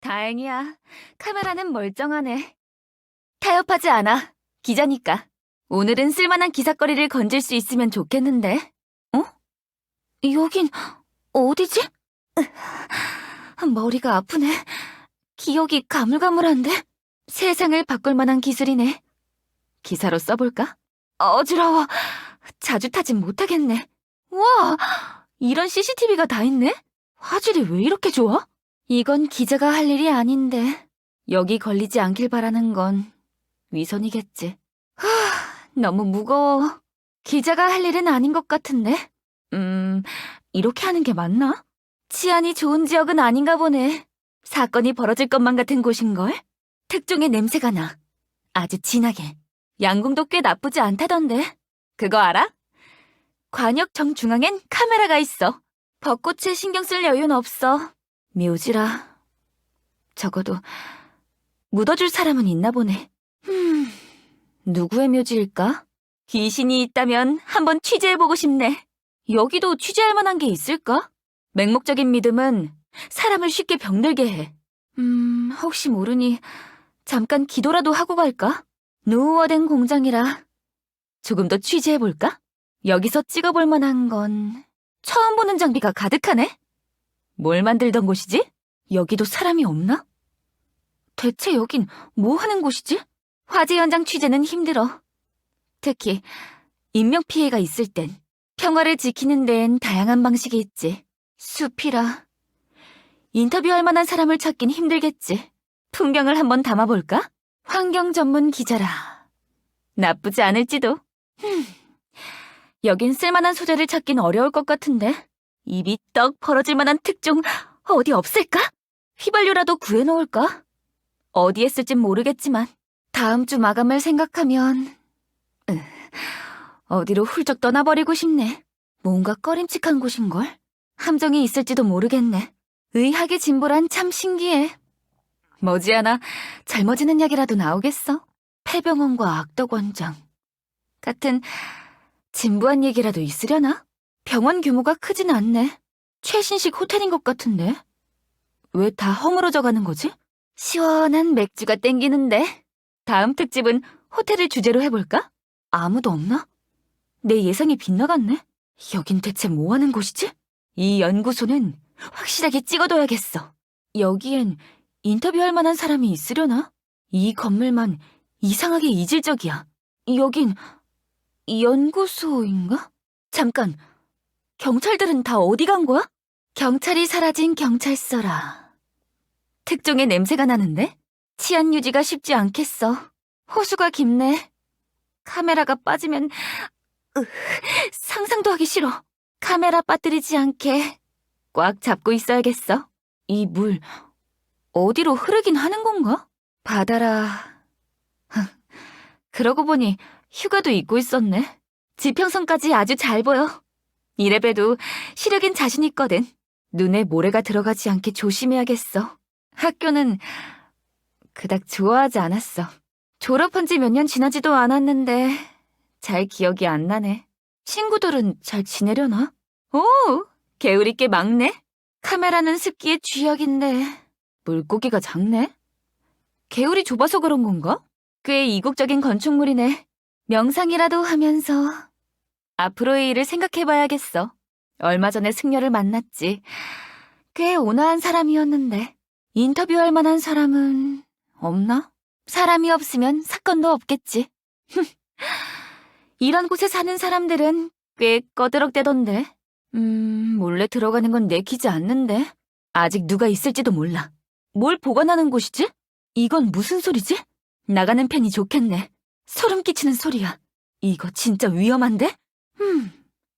다행이야. 카메라는 멀쩡하네. 타협하지 않아. 기자니까. 오늘은 쓸만한 기사거리를 건질 수 있으면 좋겠는데. 어? 여긴 어디지? 으, 머리가 아프네. 기억이 가물가물한데? 세상을 바꿀 만한 기술이네. 기사로 써볼까? 어지러워. 자주 타진 못하겠네. 와, 이런 CCTV가 다 있네? 화질이 왜 이렇게 좋아? 이건 기자가 할 일이 아닌데. 여기 걸리지 않길 바라는 건 위선이겠지. 하, 너무 무거워. 기자가 할 일은 아닌 것 같은데. 음, 이렇게 하는 게 맞나? 치안이 좋은 지역은 아닌가 보네. 사건이 벌어질 것만 같은 곳인걸? 특종의 냄새가 나. 아주 진하게. 양궁도 꽤 나쁘지 않다던데. 그거 알아? 관역 정중앙엔 카메라가 있어. 벚꽃에 신경 쓸 여유는 없어. 묘지라. 적어도 묻어줄 사람은 있나 보네. 흠, 누구의 묘지일까? 귀신이 있다면 한번 취재해보고 싶네. 여기도 취재할 만한 게 있을까? 맹목적인 믿음은 사람을 쉽게 병들게 해. 음, 혹시 모르니 잠깐 기도라도 하고 갈까? 노후화된 공장이라 조금 더 취재해볼까? 여기서 찍어볼 만한 건 처음 보는 장비가 가득하네? 뭘 만들던 곳이지? 여기도 사람이 없나? 대체 여긴 뭐 하는 곳이지? 화재 현장 취재는 힘들어. 특히 인명 피해가 있을 땐 평화를 지키는 데엔 다양한 방식이 있지. 숲이라 인터뷰할 만한 사람을 찾긴 힘들겠지. 풍경을 한번 담아볼까? 환경 전문 기자라. 나쁘지 않을지도. 흠. 여긴 쓸만한 소재를 찾긴 어려울 것 같은데. 입이 떡 벌어질 만한 특종 어디 없을까? 휘발유라도 구해놓을까? 어디에 쓸진 모르겠지만 다음 주 마감을 생각하면 으, 어디로 훌쩍 떠나버리고 싶네. 뭔가 꺼림칙한 곳인걸? 함정이 있을지도 모르겠네. 의학의 진보란 참 신기해. 머지않아 젊어지는 약이라도 나오겠어? 폐병원과 악덕원장 같은 진부한 얘기라도 있으려나? 병원 규모가 크진 않네. 최신식 호텔인 것 같은데. 왜 다 허물어져 가는 거지? 시원한 맥주가 땡기는데. 다음 특집은 호텔을 주제로 해볼까? 아무도 없나? 내 예상이 빗나갔네. 여긴 대체 뭐 하는 곳이지? 이 연구소는 확실하게 찍어둬야겠어. 여기엔 인터뷰할 만한 사람이 있으려나? 이 건물만 이상하게 이질적이야. 여긴 연구소인가? 잠깐, 경찰들은 다 어디 간 거야? 경찰이 사라진 경찰서라. 특종의 냄새가 나는데? 치안 유지가 쉽지 않겠어. 호수가 깊네. 카메라가 빠지면, 으, 상상도 하기 싫어. 카메라 빠뜨리지 않게 꽉 잡고 있어야겠어. 이 물, 어디로 흐르긴 하는 건가? 바다라. 그러고 보니 휴가도 잊고 있었네. 지평선까지 아주 잘 보여. 이래봬도 시력엔 자신 있거든. 눈에 모래가 들어가지 않게 조심해야겠어. 학교는 그닥 좋아하지 않았어. 졸업한 지 몇 년 지나지도 않았는데 잘 기억이 안 나네. 친구들은 잘 지내려나? 오, 개울이 꽤 막네. 카메라는 습기의 쥐약인데 물고기가 작네. 개울이 좁아서 그런 건가? 꽤 이국적인 건축물이네. 명상이라도 하면서 앞으로의 일을 생각해봐야겠어. 얼마 전에 승려를 만났지. 꽤 온화한 사람이었는데 인터뷰할 만한 사람은 없나? 사람이 없으면 사건도 없겠지. 이런 곳에 사는 사람들은 꽤 꺼드럭대던데. 음, 몰래 들어가는 건 내키지 않는데. 아직 누가 있을지도 몰라. 뭘 보관하는 곳이지? 이건 무슨 소리지? 나가는 편이 좋겠네. 소름 끼치는 소리야. 이거 진짜 위험한데? 음,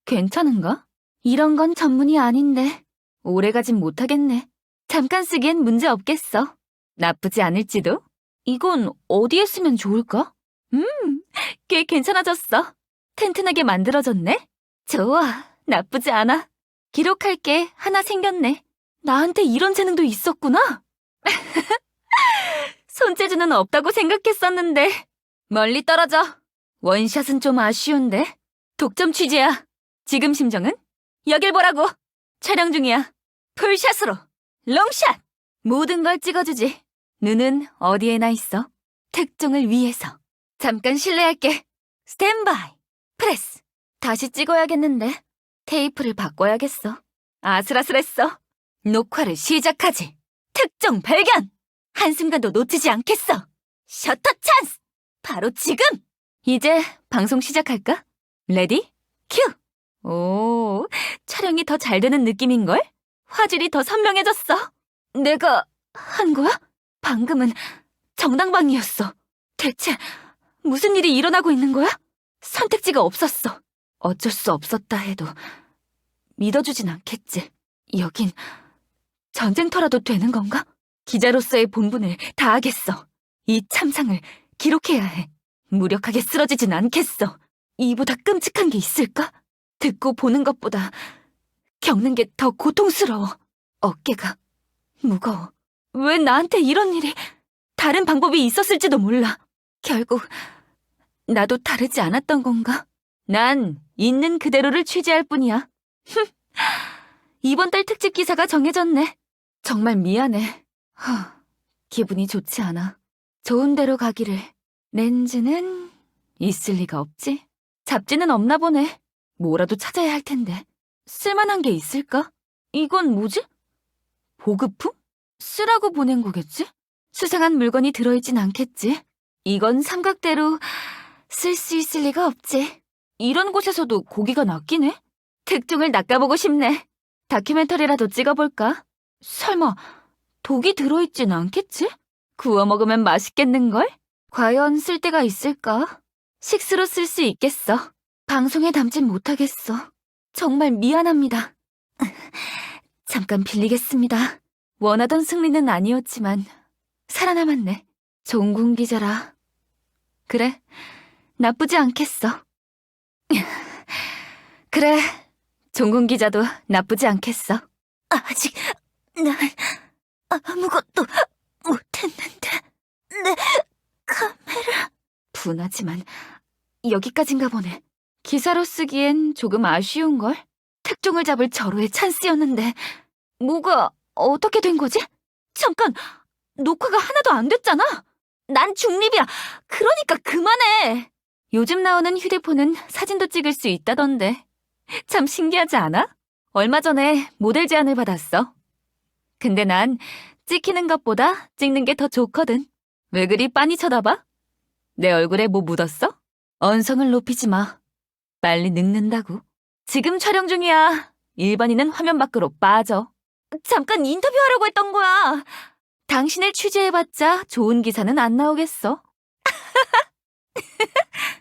괜찮은가? 이런 건 전문이 아닌데. 오래 가진 못하겠네. 잠깐 쓰기엔 문제 없겠어. 나쁘지 않을지도? 이건 어디에 쓰면 좋을까? 음, 꽤 괜찮아졌어. 튼튼하게 만들어졌네? 좋아, 나쁘지 않아. 기록할 게 하나 생겼네. 나한테 이런 재능도 있었구나. 손재주는 없다고 생각했었는데 멀리 떨어져. 원샷은 좀 아쉬운데 독점 취재야. 지금 심정은? 여길 보라고! 촬영 중이야. 풀샷으로! 롱샷! 모든 걸 찍어주지. 눈은 어디에나 있어. 특종을 위해서. 잠깐 실례할게. 스탠바이. 프레스. 다시 찍어야겠는데. 테이프를 바꿔야겠어. 아슬아슬했어. 녹화를 시작하지. 특종 발견! 한순간도 놓치지 않겠어. 셔터 찬스! 바로 지금! 이제 방송 시작할까? 레디? 큐! 오, 촬영이 더 잘 되는 느낌인걸? 화질이 더 선명해졌어. 내가 한 거야? 방금은 정당방위였어. 대체 무슨 일이 일어나고 있는 거야? 선택지가 없었어. 어쩔 수 없었다 해도 믿어주진 않겠지. 여긴 전쟁터라도 되는 건가? 기자로서의 본분을 다하겠어. 이 참상을 기록해야 해. 무력하게 쓰러지진 않겠어. 이보다 끔찍한 게 있을까? 듣고 보는 것보다 겪는 게 더 고통스러워. 어깨가 무거워. 왜 나한테 이런 일이 다른 방법이 있었을지도 몰라. 결국 나도 다르지 않았던 건가? 난 있는 그대로를 취재할 뿐이야. 흠. 이번 달 특집 기사가 정해졌네. 정말 미안해. 하, 기분이 좋지 않아. 좋은 대로 가기를. 렌즈는 있을 리가 없지. 잡지는 없나 보네. 뭐라도 찾아야 할 텐데. 쓸만한 게 있을까? 이건 뭐지? 보급품? 쓰라고 보낸 거겠지? 수상한 물건이 들어있진 않겠지? 이건 삼각대로 쓸 수 있을 리가 없지. 이런 곳에서도 고기가 낚이네? 특종을 낚아보고 싶네. 다큐멘터리라도 찍어볼까? 설마 독이 들어있진 않겠지? 구워 먹으면 맛있겠는걸? 과연 쓸 데가 있을까? 식수로 쓸 수 있겠어. 방송에 담진 못하겠어. 정말 미안합니다. 잠깐 빌리겠습니다. 원하던 승리는 아니었지만 살아남았네. 종군 기자라. 그래, 나쁘지 않겠어. 그래, 종군 기자도 나쁘지 않겠어. 아직 난 아무것도 못했는데 내 카메라 분하지만 여기까진가 보네. 기사로 쓰기엔 조금 아쉬운걸? 특종을 잡을 절호의 찬스였는데 뭐가 어떻게 된 거지? 잠깐 녹화가 하나도 안 됐잖아. 난 중립이야. 그러니까 그만해. 요즘 나오는 휴대폰은 사진도 찍을 수 있다던데. 참 신기하지 않아? 얼마 전에 모델 제안을 받았어. 근데 난 찍히는 것보다 찍는 게 더 좋거든. 왜 그리 빤히 쳐다봐? 내 얼굴에 뭐 묻었어? 언성을 높이지 마. 빨리 늙는다고. 지금 촬영 중이야. 일반인은 화면 밖으로 빠져. 잠깐 인터뷰하려고 했던 거야. 당신을 취재해봤자 좋은 기사는 안 나오겠어.